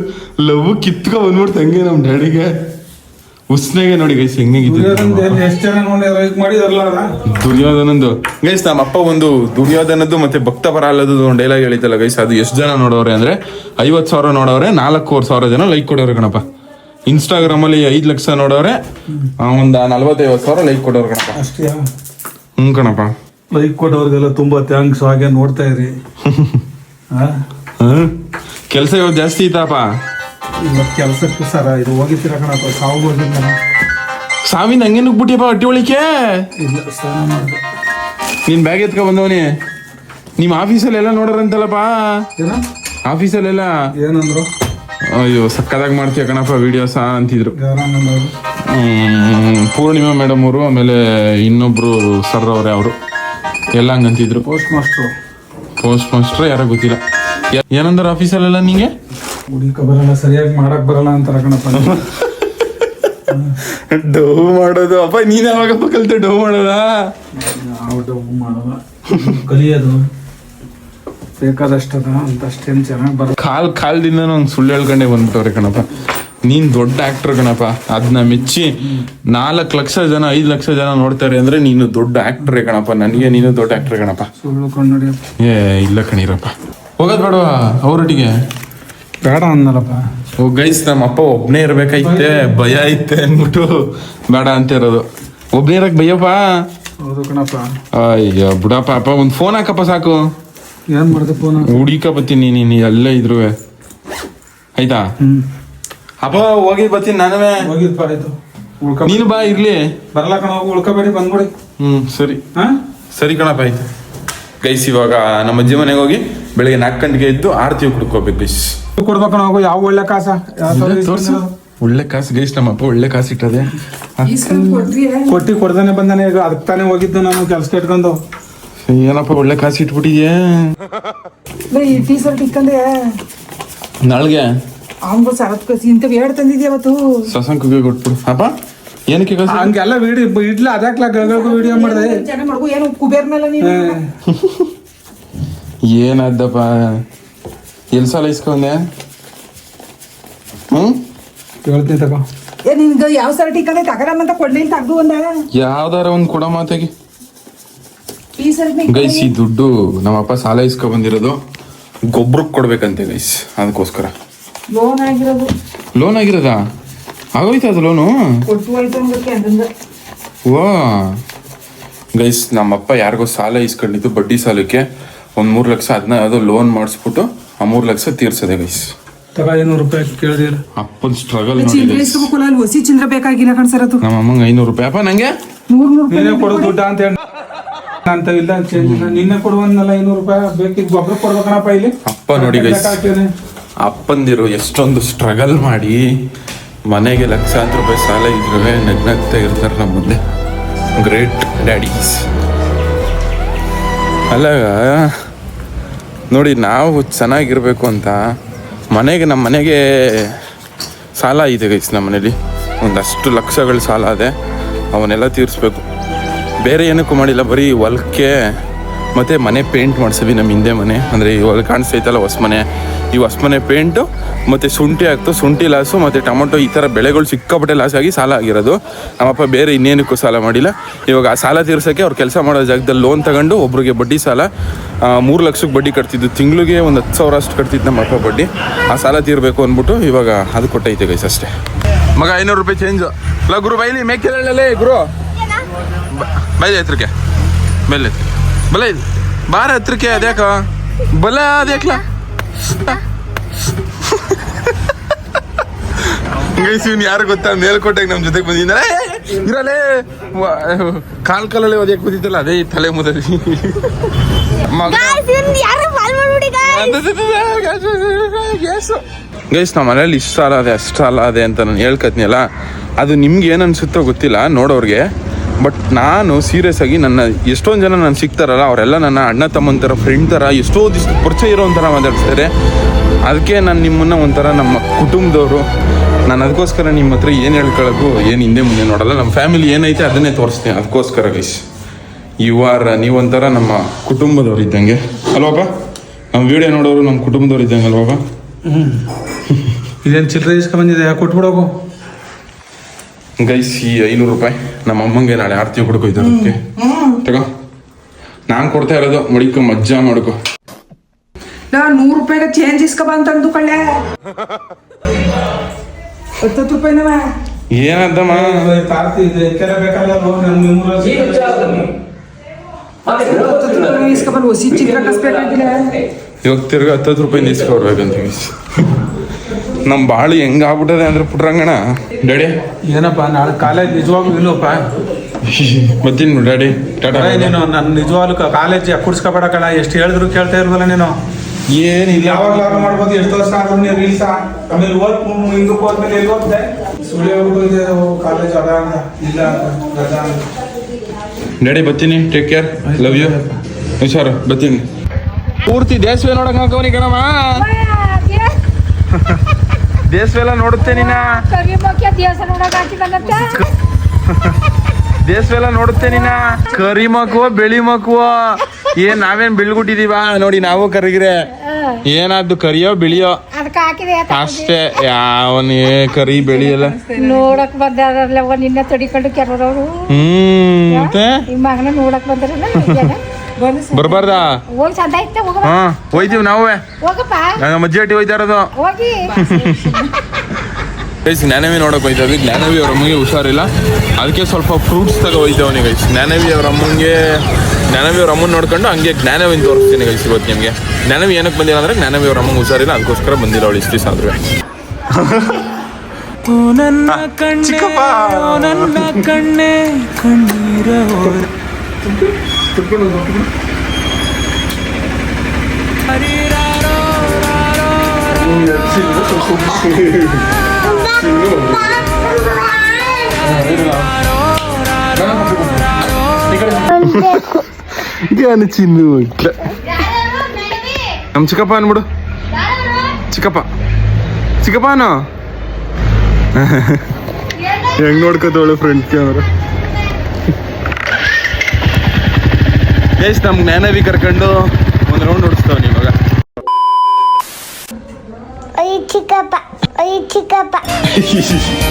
ಲವ್ ಕಿತ್ಕೊ ಬಂದ್ಬಿಡ್ತು ಹಂಗೆ ನಮ್ಮ ಡ್ಯಾಡಿಗೆ. ಉಸ್ನೆಗೆ ನೋಡಿ ಗೈಸ್ ಹೆಂಗಿತ್ತು ಎಷ್ಟು ಜನ ನೋಡಿ ಲೈಕ್ ಮಾಡಿದಾರಲ್ಲ ಅದ ದುರ್ಯೋಧನಂದು. ಗೈಸ್ ನಮ್ಮ ಅಪ್ಪ ಒಂದು ದುರ್ಯೋಧನದ್ದು ಮತ್ತೆ ಭಕ್ತ ಪರಾಲದ್ದು ಒಂದು ಡೈಲಾಗ್ ಹೇಳಿದ್ದಲ್ಲ ಗೈಸ್ ಅದು ಎಷ್ಟು ಜನ ನೋಡೋರೆ ಅಂದ್ರೆ ಐವತ್ ಸಾವಿರ ನೋಡೋರೆ ನಾಲ್ಕೂವರೆ ಸಾವಿರ ಜನ ಲೈಕ್ ಕೊಡೋರು ಕಣಪ್ಪ. ಇನ್ಸ್ಟಾಗ್ರಾಮ್ ಅಲ್ಲಿ ಐದ್ ಲಕ್ಷ ನೋಡೋರೆ ಒಂದು ನಲ್ವತ್ತೈವತ್ತು ಸಾವಿರ ಲೈಕ್ ಕೊಡೋರು ಕಣಪ್ಪ. ಅಷ್ಟೇ ಹ್ಮ್ ಕಣಪ್ಪ. ಲೈಕ್ ಕೊಡೋರ್ಗೆಲ್ಲ ತುಂಬಾ ಥ್ಯಾಂಕ್ಸ್ ಹಾಗೆ ನೋಡ್ತಾ ಇರಿ. ಕೆಲಸ ಇವತ್ತು ಜಾಸ್ತಿ ಐತಪ್ಪ ಇವತ್ತು ಕೆಲಸಕ್ಕೆ ಸರ ಇದು ಹೋಗಿದ್ದೀರ ಕಣಪ್ಪ? ಸಾವು ಹೋಗಿದ್ದ ಸಾವಿನ ಹಂಗೆ ನುಗ್ಬಿಟ್ಟಿಯಪ್ಪ ಅಟ್ಟಿ ಒಳಿಕೆ ಇಲ್ಲ ಸ್ನಾನ ಮಾಡಿದೆ. ನೀನ್ ಬ್ಯಾಗ್ ಎತ್ಕೊ ಬಂದವನಿ. ನಿಮ್ಮ ಆಫೀಸಲ್ಲೆಲ್ಲ ನೋಡೋರಂತಲ್ಲಪ್ಪ? ಏನ? ಆಫೀಸಲ್ಲೆಲ್ಲ? ಏನಂದ್ರು? ಅಯ್ಯೋ ಸಕ್ಕದಾಗಿ ಮಾಡ್ತೀಯ ಕಣಪ್ಪ ವಿಡಿಯೋಸ ಅಂತಿದ್ರು. ಹ್ಮ್, ಪೂರ್ಣಿಮಾ ಮೇಡಮ್ ಅವರು ಆಮೇಲೆ ಇನ್ನೊಬ್ರು ಸರ್ ಅವರೇ ಅವರು. ಎಲ್ಲ ಹಂಗಂತಿದ್ರು. ಪೋಸ್ಟ್ ಮಾಸ್ಟ್ರು ಪೋಸ್ಟ್ ಮಾಸ್ಟರ್ ಯಾರೋ ಗೊತ್ತಿಲ್ಲ. ಏನಂದ್ರ ಆಫೀಸಲ್ಲೆಲ್ಲ ನಿಂಗೆ? ಹುಡುಕ ಬರಲ್ಲ ಸರಿಯಾಗಿ ಮಾಡಕ್ ಬರಲ್ಲ ಅಂತಾರ ಕಣಪ್ಪ ಡವ್ ಮಾಡೋದು. ಅಪ್ಪ ನೀನ್ ಯಾವಾಗಪ್ಪ ಕಲ್ತು ಡವ್ ಮಾಡೋದ? ನಾವು ಡವ್ ಮಾಡೋದ. ಕಲಿಯೋದು. ಬೇಕಾದಷ್ಟದ ಅಂತ ಅಷ್ಟೇನು ಚೆನ್ನಾಗಿ ಬರ ಕಾಲ್ ಕಾಲ್ದಿಂದ ನಂಗೆ ಸುಳ್ಳು ಹೇಳ್ಕೊಂಡೆ ಬಂದ್ಬಿಟ್ಟವ್ರೆ ಕಣಪ್ಪ. ನೀನ್ ದೊಡ್ಡ ಆಕ್ಟರ್ ಕಣಪ್ಪ. ಅದನ್ನ ಮೆಚ್ಚಿ ನಾಲ್ಕು ಲಕ್ಷ ಜನ ಐದು ಲಕ್ಷ ಜನ ನೋಡ್ತಾರೆ ಅಂದ್ರೆ ನೀನು ದೊಡ್ಡ ಆಕ್ಟರ್ ಕಣಪ್ಪ. ನನಗೆ ನೀನು ದೊಡ್ಡ ಆಕ್ಟರ್ ಕಣಪ್ಪ. ಸುಳ್ಳು ಕಣ್ಣು ಏ ಇಲ್ಲ ಕಣೀರಪ್ಪ. ಹೋಗೋದ್ ಬೇಡವಾ ಅವರೊಟ್ಟಿಗೆ? ಬೇಡ ಅನ್ನಲ್ಲಪ್ಪ. ಓ ಗೈಸ್ ನಮ್ಮ ಅಪ್ಪ ಒಬ್ನೇ ಇರ್ಬೇಕೈತೆ ಭಯ ಐತೆ ಅನ್ಬಿಟ್ಟು ಬೇಡ ಅಂತ ಇರೋದು. ಒಬ್ನೇ ಇರಕ್ ಭಯಪ್ಪ? ಹೌದು ಕಣಪ್ಪ. ಅಯ್ಯ ಬಿಡಪ್ಪ ಅಪ್ಪ ಒಂದು ಫೋನ್ ಹಾಕಪ್ಪ ಸಾಕು. ಏನ್ ಮಾಡ್ದೆ ಫೋನ್ ಹುಡುಕ ಬತ್ತೀನಿ ನೀನು ಎಲ್ಲೇ ಇದ್ರು. ಆಯ್ತಾ? ಅಪ್ಪ ಹೋಗಿ ಬತ್ತೀನಿ ನಾನುವೆ. ಹೋಗಿದ್ಪ ಆಯ್ತು. ಉಳ್ಕ ನೀನು ಬಾ ಇರ್ಲಿ. ಬರಲ್ಲ ಕಣ ಹೋಗಿ ಉಳ್ಕೋಬೇಡಿ ಬಂದ್ಬಿಡಿ. ಹ್ಮ್ ಸರಿ. ಹಾ? ಸರಿ ಕಣಪ್ಪ ಆಯ್ತು. ಗೈಸ್ ಇವಾಗ ನಮ್ಮ ಅಜ್ಜಿ ಮನೆಗೆ ಹೋಗಿ ಬೆಳಿಗ್ಗೆ ನಾಲ್ಕು ಗಂಟೆಗೆ ಎದ್ದು ಆರತಿ ಕುಡ್ಕೋಬೇಕು ಗೈಸ್ ಕೊಡ್ಬೇಕು ನಾವು ಯಾವ ಒಳ್ಳೆ ಕಾಸ? ಯಾವ ತೋರ್ಸು. ಒಳ್ಳೆ ಕಾಸು ಗೈಸ್ ನಮ್ಮಪ್ಪ ಒಳ್ಳೆ ಕಾಸು ಇಟ್ಟದೆ. ಕೊಟ್ಟಿ ಕೊಡ್ದಾನೆ ಬಂದಾನೆ ಈಗ ಅದಕ್ಕೆ ತಾನೇ ಹೋಗಿದ್ದು ನಾನು ಕೆಲ್ಸ ಇಟ್ಕೊಂಡು. ಏನಪ್ಪ ಒಳ್ಳೆ ಕಾಸು ಇಟ್ಬಿಟ್ಟಿದ್ಯಾ? ಈ ಟೀ ಶರ್ಟ್ ಇಕ್ಕಂದೆ ನಾಳೆಗೆ? ಅವ್ನ್ಗೂ ಸರತ್ ಕಸಿ ಇಂಥವ್ ಎರಡು ತಂದಿದ್ಯ ಅವತ್ತು? ಸಸಂಕಗೆ ಕೊಟ್ಬಿಡು. ಅಪ್ಪ ಏನಕ್ಕೆ ಕಾಸು? ಹಂಗೆಲ್ಲ ವಿಡಿಯೋ ಇಡ್ಲ ಅದ್ಯಾಕ್ಲ ಗಳಿಗೂ ವಿಡಿಯೋ ಮಾಡಿದೆ? ಚೆನ್ನಾಗಿ ಕುಬೇರ್ ಏನು ಕುಬೇರ್ನಲ್ಲ ನೀನು? ಏನಾದ್ದಪ್ಪ? ಎಲ್ ಸಲ ಇಸ್ಕೊಂಡೆ? ಹ್ಮ್? ಹೇಳ್ತೀನಿ ತಗೋ. ಏ ನಿನ್ಗೆ ಯಾವ ಶರ್ಟ್ ಇಕ್ಕಂದೆ ಅಂತ ಕೊಡ್ಲಿಲ್ಲ ತಗ್ದು ಒಂದ ಯಾವ್ದಾರ ಒಂದ್ ಕೊಡ ಮಾತಾಗಿ. ಈ ಶರ್ಟ್ ಗೈಸ್ ಈ ದುಡ್ಡು ನಮ್ಮಪ್ಪ ಸಾಲ ಇಸ್ಕೊ ಬಂದಿರೋದು ಗೊಬ್ಬರಕ್ಕೆ ಕೊಡ್ಬೇಕಂತೆ ಗೈಸ್ ಅದಕ್ಕೋಸ್ಕರ. ಲೋನ್ ಆಗಿರೋದು. ಲೋನ್ ಆಗಿರೋದಾ? ಆಗೋಯ್ತಾ ಅದು ಲೋನು ಕೊಟ್ಟು ಹೋಯ್ತು ಅಂದಂಗ ಓ ಗೈಸ್ ನಮ್ಮಪ್ಪ ಯಾರಿಗೋ ಸಾಲ ಇಸ್ಕೊಂಡಿದ್ದು ಬಡ್ಡಿ ಸಾಲಕ್ಕೆ ಒಂದ್ ಮೂರ್ ಲಕ್ಷ ಅದನ್ನ ಅದು ಲೋನ್ ಮಾಡಿಸ್ಬಿಟ್ಟು ಆ ಮೂರು ಲಕ್ಷ ತೀರ್ಸದೆ ಗೈಸ್ ತಗ ಐನೂರು ರೂಪಾಯಿ ಕೇಳಿದಿರ. ಅಪ್ಪನ್ ಸ್ಟ್ರಗಲ್ ನೋಡಿ ಚಿಲ್ಲರೆ ಇಸ್ಕೋಬೇಕಲ್ಲ ಅಲ್ಲಿ ಹೊಸಿ ಚಿಲ್ಲರೆ ಬೇಕಾಗಿಲ್ಲ ಕಣ್ ಅದು. ನಮ್ಮ ಅಮ್ಮಂಗೆ ಐನೂರು ರೂಪಾಯಿ. ಅಪ್ಪ ನಂಗೆ? ನೂರ್ ನೂರು ನೀನೇ ಕೊಡು ದುಡ್ಡ ಅಂತ ಹೇಳಿ. ಅಂತ ಇಲ್ಲ ಚೇಂಜ್ ಇಲ್ಲ ನಿನ್ನೆ ಕೊಡುವನ್ನಲ್ಲ ಐನೂರು ರೂಪಾಯಿ ಬೇಕಿದ್ ಗೊಬ್ಬರ ಕೊಡ್ಬೇಕಣಪ್ಪ ಇಲ್ಲಿ. ಅಪ್ಪ ನೋಡಿ ಗೈಸ್. ಅಪ್ಪಂದಿರು ಎಷ್ಟೊಂದು ಸ್ಟ್ರಗಲ್ ಮಾಡಿ ಮನೆಗೆ ಲಕ್ಷಾಂತರ ರೂಪಾಯಿ ಸಾಲ ಇದ್ರೂ ನಗ್ನಗ್ತಾ ಇರ್ತಾರೆ ನಮ್ಮ ಮುಂದೆ. ಗ್ರೇಟ್ ಡ್ಯಾಡೀಸ್ ಅಲ್ಲ ನೋಡಿ, ನಾವು ಚೆನ್ನಾಗಿರಬೇಕು ಅಂತ ಮನೆಗೆ, ನಮ್ಮ ಮನೆಗೆ ಸಾಲ ಇದೆ ಗೈಸ್ ನಮ್ಮ ಮನೇಲಿ. ಒಂದಷ್ಟು ಲಕ್ಷಗಳು ಸಾಲ ಇದೆ. ಅವನ್ನೆಲ್ಲ ತೀರಿಸ್ಬೇಕು. ಬೇರೆ ಏನಕ್ಕೂ ಮಾಡಿಲ್ಲ, ಬರೀ ಹೊಲಕ್ಕೆ ಮತ್ತು ಮನೆ ಪೇಂಟ್ ಮಾಡಿಸಿದ್ವಿ ನಮ್ಮ ಹಿಂದೆ ಮನೆ. ಅಂದರೆ ಇವಾಗ ಕಾಣಿಸ್ತೈತಲ್ಲ ಹೊಸ ಮನೆ. ಈ ಹೊಸ ಮನೆ ಪೇಂಟು ಮತ್ತು ಶುಂಠಿ ಹಾಕ್ತು. ಶುಂಠಿ ಲಾಸು ಮತ್ತು ಟೊಮೊಟೊ ಈ ಥರ ಬೆಳೆಗಳು ಸಿಕ್ಕಾಪಟ್ಟೆ ಲಾಸ್ ಆಗಿ ಸಾಲ ಆಗಿರೋದು. ನಮ್ಮಪ್ಪ ಬೇರೆ ಇನ್ನೇನಕ್ಕೂ ಸಾಲ ಮಾಡಿಲ್ಲ. ಇವಾಗ ಆ ಸಾಲ ತೀರ್ಸೋಕ್ಕೆ ಅವ್ರು ಕೆಲಸ ಮಾಡೋ ಜಾಗದಲ್ಲಿ ಲೋನ್ ತಗೊಂಡು ಒಬ್ರಿಗೆ ಬಡ್ಡಿ ಸಾಲ ಮೂರು ಲಕ್ಷಕ್ಕೆ ಬಡ್ಡಿ ಕಟ್ತಿದ್ದು. ತಿಂಗಳಿಗೆ ಒಂದು ಹತ್ತು ಸಾವಿರ ಅಷ್ಟು ಕಟ್ತಿದ್ದು ನಮ್ಮಪ್ಪ ಬಡ್ಡಿ. ಆ ಸಾಲ ತೀರಬೇಕು ಅಂದ್ಬಿಟ್ಟು ಇವಾಗ ಅದು ಕೊಟ್ಟೈತೆ ಗೈಸ್ ಅಷ್ಟೇ. ಮಗ, ಐನೂರು ರೂಪಾಯಿ ಚೇಂಜು ಅಲ್ಲ ಗುರು, ಬೈಲಿ ಮೇಕೆಲ್ಲೇ ಗುರು. ಬೈಲಿ ಹತ್ರಕ್ಕೆ ಬೆಲ್ಲ ಬಲ ಇದು ಬಾರ ಹತ್ರಕ್ಕೆ ಅದ್ಯಾಕ ಬಲ ಅದ್ಯಾಕ್ಲ ಗೈಸ್ ಇವ್ನು ಯಾರು ಗೊತ್ತಾ? ಮೇಲ್ಕೋಟೆಗೆ ನಮ್ಮ ಜೊತೆಗೆ ಬಂದಿದ್ದಾರೆ ಇರಲೇ. ಕಾಲ್ ಕಾಲಲ್ಲಿ ಒದ್ಯಾಕೆ ಬಂದಿದ್ದಲ್ಲ ಅದೇ ತಲೆ ಮುದಲಿ ಗೈಸ್ ನಮ್ಮ ಮನೇಲಿ ಇಷ್ಟ ಅಲ್ಲ ಅದೇ ಅಷ್ಟ ಅಲ್ಲ ಅದೇ ಅಂತ ನಾನು ಹೇಳ್ಕತ್ನಿಯಲ್ಲ. ಅದು ನಿಮ್ಗೆ ಏನು ಅನ್ಸುತ್ತೋ ಗೊತ್ತಿಲ್ಲ ನೋಡೋರಿಗೆ. ಬಟ್ ನಾನು ಸೀರಿಯಸ್ ಆಗಿ ನನ್ನ ಎಷ್ಟೊಂದು ಜನ ನಾನು ಸಿಗ್ತಾರಲ್ಲ, ಅವರೆಲ್ಲ ನನ್ನ ಅಣ್ಣ ತಮ್ಮನ ಥರ ಫ್ರೆಂಡ್ ಥರ ಎಷ್ಟೋ ದಿವಸ ಪರಿಚಯ ಇರೋ ಒಂಥರ ಮಾತಾಡ್ತಾರೆ ಅದಕ್ಕೆ ನಾನು ನಿಮ್ಮನ್ನು ಒಂಥರ ನಮ್ಮ ಕುಟುಂಬದವರು. ನಾನು ಅದಕ್ಕೋಸ್ಕರ ನಿಮ್ಮ ಹತ್ರ ಏನು ಹೇಳ್ಕೊಳ್ಳೋಕ್ಕೂ ಏನು ಹಿಂದೆ ಮುಂದೆ ನೋಡಲ್ಲ. ನಮ್ಮ ಫ್ಯಾಮಿಲಿ ಏನೈತೆ ಅದನ್ನೇ ತೋರಿಸ್ತೀನಿ. ಅದಕ್ಕೋಸ್ಕರ ಗೈಸ್ ಯು ಆರ್ ನೀವೊಂಥರ ನಮ್ಮ ಕುಟುಂಬದವ್ರು ಇದ್ದಂಗೆ. ಅಲ್ವಾಪ ನಮ್ಮ ವಿಡಿಯೋ ನೋಡೋರು ನಮ್ಮ ಕುಟುಂಬದವ್ರು ಇದ್ದಂಗೆ ಅಲ್ವಾಪ ಇದೇನು ಚಿಲ್ಲರೆ ಇಸ್ಕೊಂಬಂದಿದೆ ಯಾಕೆ ಕೊಟ್ಬಿಡೋಗು. ಗೈಸ್ ಈ ಐನೂರು ರೂಪಾಯಿ ನಮ್ಮ ಅಮ್ಮಂಗೆ ನಾಳೆ ಆರತಿ ಕೊಡ್ಕೊಯ್ತಾರೆ ಅದಕ್ಕೆ ತಗೋ. ನಾನು ಕೊಡ್ತಾ ಇರೋದು ಮಡಿಕೊ ಮಜ್ಜಾ ಮಾಡ್ಕೊ. ನಾ ನೂರು ರೂಪಾಯಿಗೆ ಚೇಂಜ್ ಇಸ್ಕಬ ಅಂತ ಅಂದು ಕಳ್ಳೆ. ಹತ್ತತ್ತು ರೂಪಾಯಿನವ? ಕಸ್ಬೇಕಾಗಿಲ್ಲ ಇವಾಗ ತಿರ್ಗ ಹತ್ತತ್ತು ರೂಪಾಯಿ ನಿಸ್ಕೊಡ್ಬೇಕಂತ ಗೈಸ್ ನಮ್ಮ ಬಾಳು ಹೆಂಗ್ ಆಗ್ಬಿಟ್ಟದೆ ಅಂದ್ರೆ ಪುಟ್ರಂಗಣ ಡ್ಯಾಡಿ? ಏನಪ್ಪ ನಾಳೆ ಕಾಲೇಜ್ ನಿಜವಾಗ್ಲೂ ಇಲ್ಲಪ್ಪ? ಬರ್ತೀನಿ ಡ್ಯಾಡಿ? ಟಾಟಾ. ಅರೆ ನೀನು ನನ್ನ ನಿಜವಾಗ್ಲು ಕಾಲೇಜ್ ಕುಡ್ಸ್ಕೊಬೇಡ ಕಣ ಎಷ್ಟು ಹೇಳಿದ್ರು ಕೇಳ್ತಾ ಇಲ್ವಲ್ಲ ನೀನು. ಏನಿಲ್ಲ. ಯಾವಾಗ ಮಾಡ್ಬೋದು ಎಷ್ಟು ವರ್ಷ ಆದ್ರೂ ನೀವು ರೀಲ್ಸ್ ಆಮೇಲೆ ಓದ್ ಹಿಂದಕ್ಕೆ ಹೋದ್ಮೇಲೆ ಎಲ್ಲಿ ಹೋಗ್ತೆ ಸುಳ್ಳು ಕಾಲೇಜ್ ಅದ ಅಂತ. ಇಲ್ಲ ರಜಾ ಅಂತ. ಡ್ಯಾಡಿ ಬರ್ತೀನಿ. ಟೇಕ್ ಕೇರ್ ಲವ್ ಯು ಹುಷಾರು ಬರ್ತೀನಿ. ಪೂರ್ತಿ ದೇಶವೇ ನೋಡಕ್ ಹಾಕೋನಿ ಕಣಮ್ಮ ದೇಶವೆಲ್ಲ ನೋಡುತ್ತೆ ನೀನ? ದೇಶವೆಲ್ಲ ನೋಡುತ್ತೆ ನೀನ? ಕರಿ ಮಕ್ಕುವ ಬೆಳಿ ಮಕ್ಕುವ? ಏನ್ ನಾವೇನ್ ಬೆಳ್ಗುಟ್ಟಿದೀವ? ನೋಡಿ ನಾವು ಕರಿಗ್ರೆ. ಏನಾದ್ದು ಕರಿಯೋ ಬಿಳಿಯೋ? ಅದಕ್ಕೆ ಹಾಕಿದೆ ಅಷ್ಟೇ. ಯಾವನ್ ಏ ಕರಿ ಬೆಳಿ ಎಲ್ಲ. ನೋಡಕ್ ಬಂದಾರಲ್ಲ ನಿನ್ನ ತಡಿಕೊಂಡು ಕೆಲವರು ಹ್ಮ್ ಮತ್ತೆ? ಮಗನ ನೋಡಕ್ ಬಂದಾರಲ್ಲ ಬರ್ಬಾರ್ದಾ? ಹೋಗಿ ಚಂದ ಐತೆ ಹೋಗ ಹಾ ಹೋಯ್ತೀವಿ ನಾವೇ. ಹೋಗಪ್ಪ. ನಮ್ಮ ಅಜ್ಜಿ ಹಟ್ಟಿ ಹೋಯ್ತಾ ಇರೋದು. ಹೋಗಿ. ಗೈಸ್ ಜ್ಞಾನವಿ ನೋಡಕ್ ಹೋಯ್ತಾವಿ. ಜ್ಞಾನವಿ ಅವ್ರ ಅಮ್ಮಗೆ ಹುಷಾರಿಲ್ಲ. ಅದಕ್ಕೆ ಸ್ವಲ್ಪ ಫ್ರೂಟ್ಸ್ ತಗ ಹೋಯ್ತವನಿ ಗೈಸ್. ಜ್ಞಾನವಿ ಅವ್ರ ಅಮ್ಮಂಗೆ ಜ್ಞಾನವಿ ಅವ್ರ ಅಮ್ಮನ ನೋಡ್ಕೊಂಡು ಹಂಗೆ ಜ್ಞಾನವಿನ ತೋರಿಸ್ತೀನಿ ಗೈಸ್ ಇವತ್ತು ನಿಮಗೆ. ಜ್ಞಾನವಿ ಏನಕ್ಕೆ ಬಂದಿಲ್ಲ ಅಂದ್ರೆ ಜ್ಞಾನವಿ ಅವ್ರ ಅಮ್ಮಂಗೆ ಹುಷಾರಿಲ್ಲ ಅದಕ್ಕೋಸ್ಕರ ಬಂದಿಲ್ಲ ಅವಳು ಇಷ್ಟು ದಿವಸ ಆದ್ರೆ. ಚಿನ್ನು ನಮ್ಮ ಚಿಕ್ಕಪ್ಪ ಅನ್ಬಿಡು ಚಿಕ್ಕಪ್ಪ ಚಿಕ್ಕಪ್ಪನು ಹೆಂಗ್ ನೋಡ್ಕೋತವಳು ಫ್ರೆಂಡ್ ಕ್ಯಾಮ್ರಾ ಗೈಸ್ ನಮ್ ಜ್ಞಾನವಿ ಕರ್ಕೊಂಡು ಒಂದು ರೌಂಡ್ ಓಡಿಸ್ತಾವ ಇವಾಗ. ಚಿಕ್ಕಪ್ಪ ಚಿಕ್ಕಪ್ಪ.